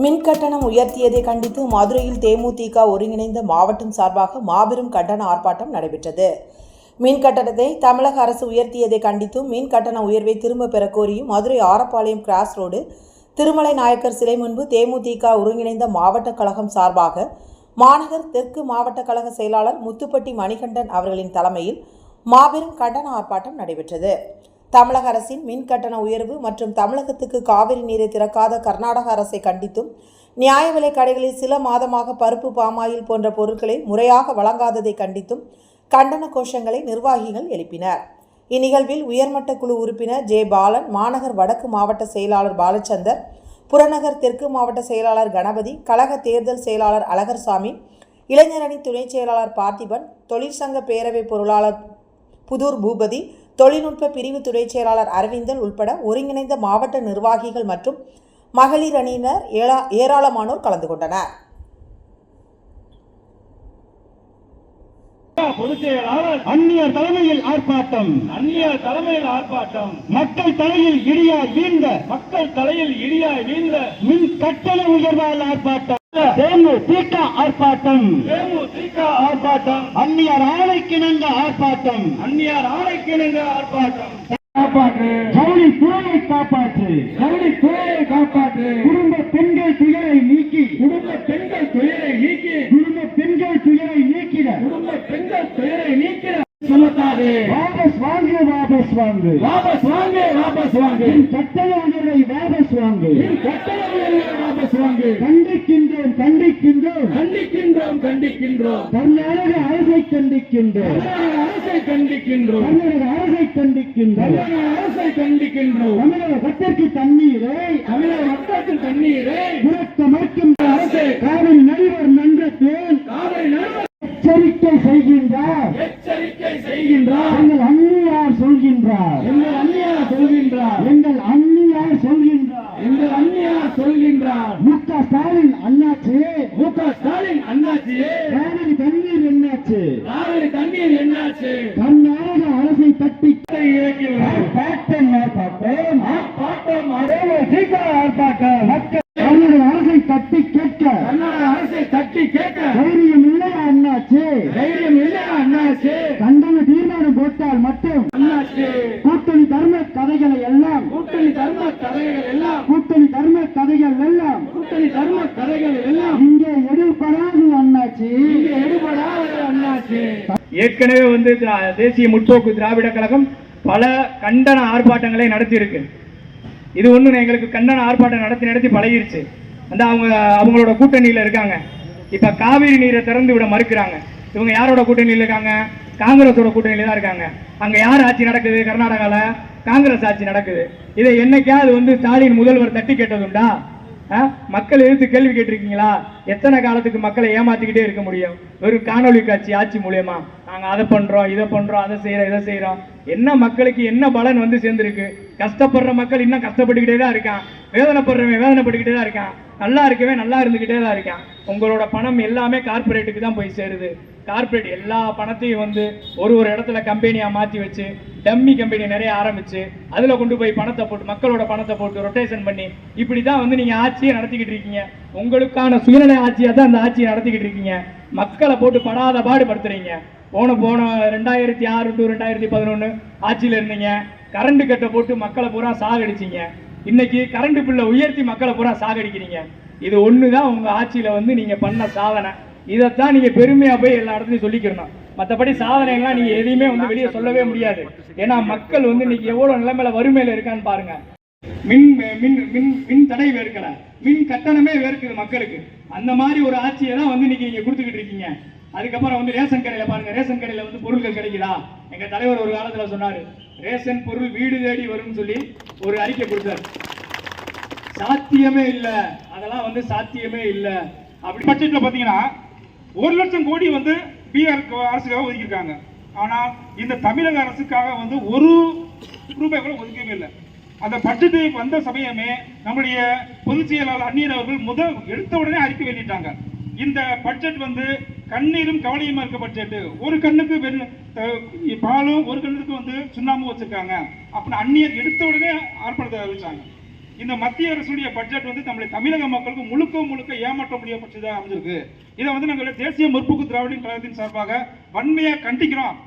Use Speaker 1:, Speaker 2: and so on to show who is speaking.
Speaker 1: மின் கட்டணம் உயர்த்தியதை கண்டித்து மதுரையில் தேமுதிக ஒருங்கிணைந்த மாவட்டம் சார்பாக மாபெரும் கட்டண ஆர்ப்பாட்டம் நடைபெற்றது. மின் கட்டணத்தை தமிழக அரசு உயர்த்தியதை கண்டித்தும் மின் கட்டண உயர்வை திரும்பப் பெறக் கோரியும் மதுரை ஆரப்பாளையம் கிராஸ் ரோடு திருமலை நாயக்கர் சிலை முன்பு தேமுதிக ஒருங்கிணைந்த மாவட்ட கழகம் சார்பாக மாநகர் தெற்கு மாவட்ட கழக செயலாளர் முத்துப்பட்டி மணிகண்டன் அவர்களின் தலைமையில் மாபெரும் கண்டன ஆர்ப்பாட்டம் நடைபெற்றது. தமிழக அரசின் மின் கட்டண உயர்வு மற்றும் தமிழகத்துக்கு காவிரி நீரை திறக்காத கர்நாடக அரசை கண்டித்தும் நியாய விலை கடைகளில் சில மாதமாக பருப்பு பாமாயில் போன்ற பொருட்களை முறையாக வழங்காததை கண்டித்தும் கண்டன கோஷங்களை நிர்வாகிகள் எழுப்பினர். இந்நிகழ்வில் உயர்மட்ட குழு உறுப்பினர் ஜே. பாலன் மாநகர் வடக்கு மாவட்ட செயலாளர் பாலச்சந்தர் புறநகர் தெற்கு மாவட்ட செயலாளர் கணபதி கழக தேர்தல் செயலாளர் அழகர்சாமி இளைஞரணி துணைச் செயலாளர் பார்த்திபன் தொழிற்சங்க பேரவை பொருளாளர் புதூர் பூபதி தொழில்நுட்ப பிரிவு துறை செயலாளர் அரவிந்தன் உட்பட ஒருங்கிணைந்த மாவட்ட நிர்வாகிகள் மற்றும் மகளிர் அணியினர் ஏராளமானோர் கலந்து கொண்டனர்.
Speaker 2: பொதுச் செயலாளர்
Speaker 3: அந்நியர் தலைமையில் ஆர்ப்பாட்டம்.
Speaker 2: அந்நியர் தலைமையில் ஆர்ப்பாட்டம்.
Speaker 3: மக்கள் தலையில் இடியா வீழ்ந்த
Speaker 2: மக்கள் தலையில் இடியாய் வீழ்ந்த
Speaker 3: மின் கட்டண உயர்வால் ஆர்ப்பாட்டம். தேமுதிக ஆர்ப்பாட்டம்.
Speaker 2: தேமுதிக ஆர்ப்பாட்டம்.
Speaker 3: அந்நியர் ஆணைக்கிணங்க ஆர்ப்பாட்டம்.
Speaker 2: அந்நியர் ஆணைக்கிணங்க ஆர்ப்பாட்டம். காப்பாற்று.
Speaker 3: ஜவுளி துறையை காப்பாற்று.
Speaker 2: ஜவுளி துறையை காப்பாற்று.
Speaker 3: குடும்ப பெண்கள் துயரை நீக்கி.
Speaker 2: குடும்ப பெண்கள் துயரை நீக்கி.
Speaker 3: குடும்ப பெண்கள் துயரை நீக்கிட.
Speaker 2: குடும்ப பெண்கள் துயரை நீக்கிற சுமத்தாது
Speaker 3: வாபஸ் வாங்கு வாபஸ் வாங்கு.
Speaker 2: வாபஸ் வாங்கு வாபஸ் வாங்கு.
Speaker 3: மின் கட்டண உயர்வை வாபஸ் வாங்கு.
Speaker 2: கட்டண உயர்வை வாபஸ் வாங்கு.
Speaker 3: கண்டிக்கின்றோம் கண்டிக்கின்றோம்.
Speaker 2: கண்டிக்கின்றோம் கண்டிக்கின்றோம்.
Speaker 3: கர்நாடக அரசை கண்டிக்கின்றோம்.
Speaker 2: அரசை கண்டிக்கின்றோம்.
Speaker 3: தமிழக அரசை கண்டிக்கின்றோம்.
Speaker 2: அரசை கண்டிக்கின்றோம்.
Speaker 3: தமிழக சட்டத்திற்கு தண்ணீரை
Speaker 2: தமிழக மக்களுக்கு தண்ணீரை
Speaker 3: புறக்க மறுக்கும்
Speaker 2: அரசு
Speaker 3: காவிரி நடுவர் மன்றத்தில்
Speaker 2: காவிரி நடுவர்
Speaker 3: எச்சரிக்கை செய்கின்றார்
Speaker 2: எச்சரிக்கை செய்கின்றார்
Speaker 3: எங்கள் அந்நியார் சொல்கின்றார்
Speaker 2: எங்கள் அந்நியார் சொல்கின்றார்
Speaker 3: எங்கள் அந்நியார் சொல்கின்றார்
Speaker 2: எங்கள் அந்நியார் சொல்கின்றார்
Speaker 3: மு க ஸ்டாலின் அண்ணாச்சு
Speaker 2: மு க அண்ணாச்சியே
Speaker 3: காவிரி தண்ணீர் என்னாச்சு?
Speaker 2: காவிரி தண்ணீர் என்னாச்சு?
Speaker 3: கர்நாடக அரசை தட்டி
Speaker 2: இறக்கியுள்ளார்
Speaker 3: ஆர்ப்பாட்டம் ஆர்ப்பாட்டம்
Speaker 2: ஆர்ப்பாட்டம்
Speaker 3: தேமுதிக ஆர்ப்பாட்டம் மக்கள் கர்நாடக அரசை தட்டி கேட்க
Speaker 2: கர்நாடக அரசை தட்டி கேட்க
Speaker 3: தைரியம் இல்லையா அண்ணாச்சு
Speaker 2: தைரியம் இல்லையா அண்ணாச்சி
Speaker 3: கண்டன தீர்மானம் போட்டால் மட்டும்
Speaker 2: அண்ணாச்சி
Speaker 3: கூட்டணி தர்ம கதைகளை எல்லாம்
Speaker 2: கூட்டணி தர்ம கதைகள் எல்லாம்
Speaker 3: கூட்டணி தர்ம கதைகள் எல்லாம்
Speaker 2: கூட்டணி தர்ம கதைகள் எல்லாம்
Speaker 3: இங்கே எடுபடாது அண்ணாச்சி.
Speaker 2: இங்கே எடுபடாத அண்ணாச்சி.
Speaker 4: ஏற்கனவே வந்து தேசிய முற்போக்கு திராவிட கழகம் பல கண்டன ஆர்ப்பாட்டங்களை நடத்தியிருக்கு. இது ஒன்று எங்களுக்கு கண்டன ஆர்ப்பாட்டம் நடத்தி நடத்தி பழகிருச்சு. அந்த அவங்க அவங்களோட கூட்டணியில் இருக்காங்க. இப்போ காவிரி நீரை திறந்து விட மறுக்கிறாங்க. இவங்க யாரோட கூட்டணியில் இருக்காங்க? காங்கிரஸோட கூட்டணியில் தான் இருக்காங்க. அங்கே யார் ஆட்சி நடக்குது? கர்நாடகாவில் காங்கிரஸ் ஆட்சி நடக்குது. இதை என்னைக்காவது வந்து ஸ்டாலின் முதல்வர் தட்டி கேட்டதுண்டா? ஆ? மக்கள் எதிர்த்து கேள்வி கேட்டிருக்கீங்களா? எத்தனை காலத்துக்கு மக்களை ஏமாத்திக்கிட்டே இருக்க முடியும்? வெறும் காணொளி காட்சி ஆட்சி மூலியமா. நாங்க அதை பண்றோம் இதை பண்றோம் அதை செய்யறோம் இதை செய்யறோம் என்ன மக்களுக்கு என்ன பலன் வந்து சேர்ந்திருக்கு? கஷ்டப்படுற மக்கள் இன்னும் கஷ்டப்பட்டுக்கிட்டே தான் இருக்கான். வேதனைப்படுறவன் வேதனைப்பட்டுக்கிட்டே தான் இருக்கான். நல்லா இருக்கவே நல்லா இருந்துக்கிட்டே தான் இருக்கேன். உங்களோட பணம் எல்லாமே கார்ப்பரேட்டுக்கு தான் போய் சேருது. கார்ப்பரேட் எல்லா பணத்தையும் வந்து ஒரு ஒரு இடத்துல கம்பெனியாக மாற்றி வச்சு டம்மி கம்பெனி நிறைய ஆரம்பிச்சு அதில் கொண்டு போய் பணத்தை போட்டு மக்களோட பணத்தை போட்டு ரொட்டேஷன் பண்ணி இப்படி தான் வந்து நீங்கள் ஆட்சியை நடத்திக்கிட்டு இருக்கீங்க. உங்களுக்கான சுயநல ஆட்சியாக தான் அந்த ஆட்சியை நடத்திக்கிட்டு இருக்கீங்க. மக்களை போட்டு படாத பாடுபடுத்துறீங்க. போன போன ரெண்டாயிரத்தி ஆறு டு ரெண்டாயிரத்தி பதினொன்று ஆட்சியில் இருந்தீங்க. கரண்ட் கட்டை போட்டு மக்களை பூரா சாகடிச்சிங்க. இன்னைக்கு கரண்ட் பில்லை உயர்த்தி மக்களை பூரா சாகடிக்கிறீங்க. இது ஒன்று தான் உங்கள் ஆட்சியில் வந்து நீங்கள் பண்ண சாதனை. இதைத்தான் நீங்கள் பெருமையாக போய் எல்லா இடத்துலையும் சொல்லிக்கிறணும். மற்றபடி சாதனைகள்லாம் நீங்கள் எதையுமே வந்து வெளியே சொல்லவே முடியாது. ஏன்னா மக்கள் வந்து இன்னைக்கு எவ்வளோ நிலைமையில வறுமையில் இருக்கான்னு பாருங்க. மின் மின் மின் மின் தடை வேர்க்கலை. மின் கட்டணமே வேர்க்குது மக்களுக்கு. அந்த மாதிரி ஒரு ஆட்சியை தான் வந்து இன்னைக்கு நீங்கள் கொடுத்துக்கிட்டு இருக்கீங்க. அதுக்கப்புறம் வந்து ரேஷன் கடையில பாருங்க ரேஷன் கடையில வந்து பொருட்கள் கிடைக்குதா? எங்க தலைவர் ஒரு காலத்துல சொன்னாரு ரேஷன் பொருள் வீடு தேடி வரும்னு சொல்லி ஒரு அறிக்கை கொடுத்தாரு. சாத்தியமே இல்லை. அதெல்லாம் வந்து சாத்தியமே இல்லை. அப்படி
Speaker 5: பட்ஜெட்ல பார்த்தீங்கன்னா ஒரு லட்சம் கோடி வந்து பீகார் அரசுக்காக ஒதுக்கியிருக்காங்க. ஆனா இந்த தமிழக அரசுக்காக வந்து ஒரு ரூபாய் கூட ஒதுக்கவே இல்லை. அந்த பட்ஜெட்டு வந்த சமயமே நம்முடைய பொதுச் செயலாளர் அந்நியர் அவர்கள் முதல் எடுத்த உடனே அறிக்கை வெளியிட்டாங்க. இந்த பட்ஜெட் வந்து கண்ணீரும் கவலையுமா இருக்க பட்ஜெட்டு ஒரு கண்ணுக்கு பாலும் ஒரு கண்ணுக்கு வந்து சுண்ணாம்பு வச்சிருக்காங்க. அப்படின்னு அந்நியர் எடுத்த உடனே ஆர்ப்பாட்டத்தை அறிவிச்சாங்க. இந்த மத்திய அரசுடைய பட்ஜெட் வந்து நம்மளை தமிழக மக்களுக்கு முழுக்க முழுக்க ஏமாற்ற முடியப்பட்டதாக அமைஞ்சிருக்கு. இதை வந்து நாங்கள் தேசிய முற்போக்கு திராவிட கழகத்தின் சார்பாக வன்மையாக கண்டிக்கிறோம்.